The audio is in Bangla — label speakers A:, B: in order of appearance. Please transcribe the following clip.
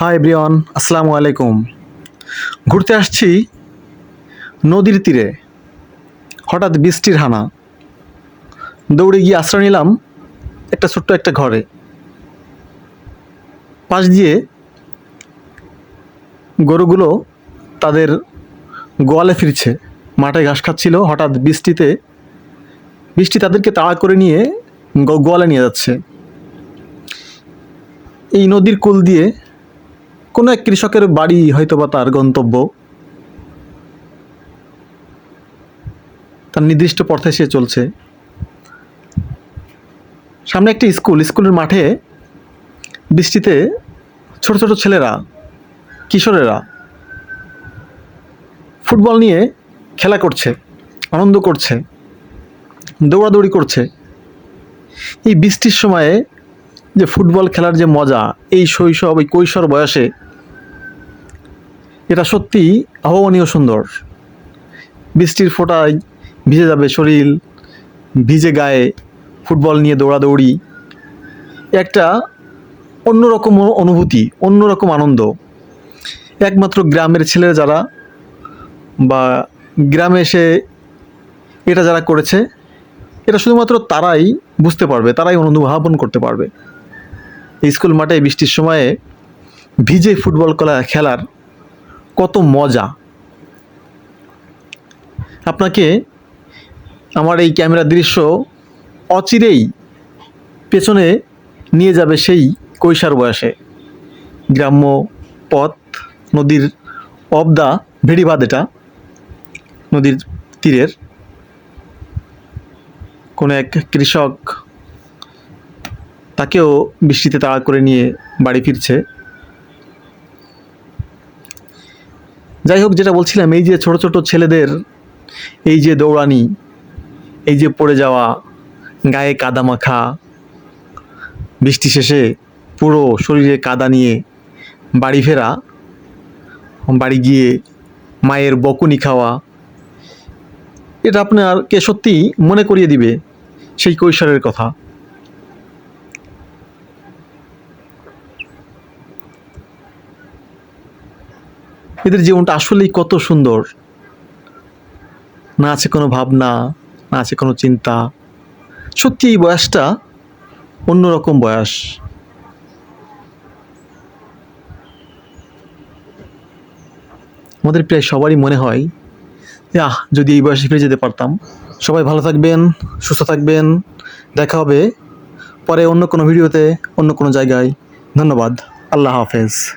A: হাই ব্রিয়ন আসসালামু আলাইকুম ঘুরতে আসছি নদীর তীরে। হঠাৎ বৃষ্টির হানা। দৌড়ে গিয়ে আশ্রয় নিলাম একটা ছোট্ট একটা ঘরে। পাশ দিয়ে গরুগুলো তাদের গোয়ালে ফিরছে। মাঠে ঘাস খাচ্ছিল। হঠাৎ বৃষ্টিতে বৃষ্টি তাদেরকে তাড়া করে নিয়ে গোয়ালে নিয়ে যাচ্ছে। এই নদীর কুল দিয়ে কোনো এক কৃষকের বাড়ি হয়তো বা তার গন্তব্য। তার নির্দিষ্ট পথে সে চলছে। সামনে একটি স্কুল, স্কুলের মাঠে বৃষ্টিতে ছোট ছোট ছেলেরা, কিশোরেরা ফুটবল নিয়ে খেলা করছে, আনন্দ করছে, দৌড়াদৌড়ি করছে। এই বৃষ্টির সময়ে যে ফুটবল খেলার যে মজা, এই শৈশব, এই কৈশোর বয়সে এটা সত্যি আহ্বানীয় সুন্দর। বৃষ্টির ফোঁটায় ভিজে যাবে শরীর, ভিজে গায়ে ফুটবল নিয়ে দৌড়াদৌড়ি। একটা অন্যরকম অনুভূতি, অন্যরকম আনন্দ। একমাত্র গ্রামের ছেলে যারা বা গ্রামে এসে এটা যারা করেছে, এটা শুধুমাত্র তারাই বুঝতে পারবে, তারাই অনুধাবন করতে পারবে। স্কুল মাঠে বৃষ্টির সময়ে ভিজে ফুটবল খেলা খেলার কত মজা। আপনাকে আমার এই ক্যামেরার দৃশ্য অচিরেই পেছনে নিয়ে যাবে সেই কৈশার বয়সে। গ্রাম্য পথ, নদীর অব দা ভেড়িবাদ এটা, নদীর তীরের। কোনো এক কৃষক তাকেও বৃষ্টিতে তাড়া করে নিয়ে বাড়ি ফিরছে। যাই হোক, যেটা বলছিলাম, এই যে ছোট ছোট ছেলেদের, এই যে দৌড়ানি, এই যে পড়ে যাওয়া, গায়ে কাদা মাখা, বৃষ্টি শেষে পুরো শরীরে কাদা নিয়ে বাড়ি ফেরা, বাড়ি গিয়ে মায়ের বকুনি খাওয়া, এটা আপনারকে সত্যিই মনে করিয়ে দিবে সেই কৈশোরের কথা। এদের জীবনটা আসলেই কত সুন্দর। না আছে কোনো ভাবনা, না আছে কোনো চিন্তা। সত্যি এই বয়সটা অন্যরকম বয়স। আমাদের প্রায় সবারই মনে হয় আহ, যদি এই বয়সে ফিরে যেতে পারতাম। সবাই ভালো থাকবেন, সুস্থ থাকবেন। দেখা হবে পরে অন্য কোনো ভিডিওতে, অন্য কোনো জায়গায়। ধন্যবাদ। আল্লাহ হাফেজ।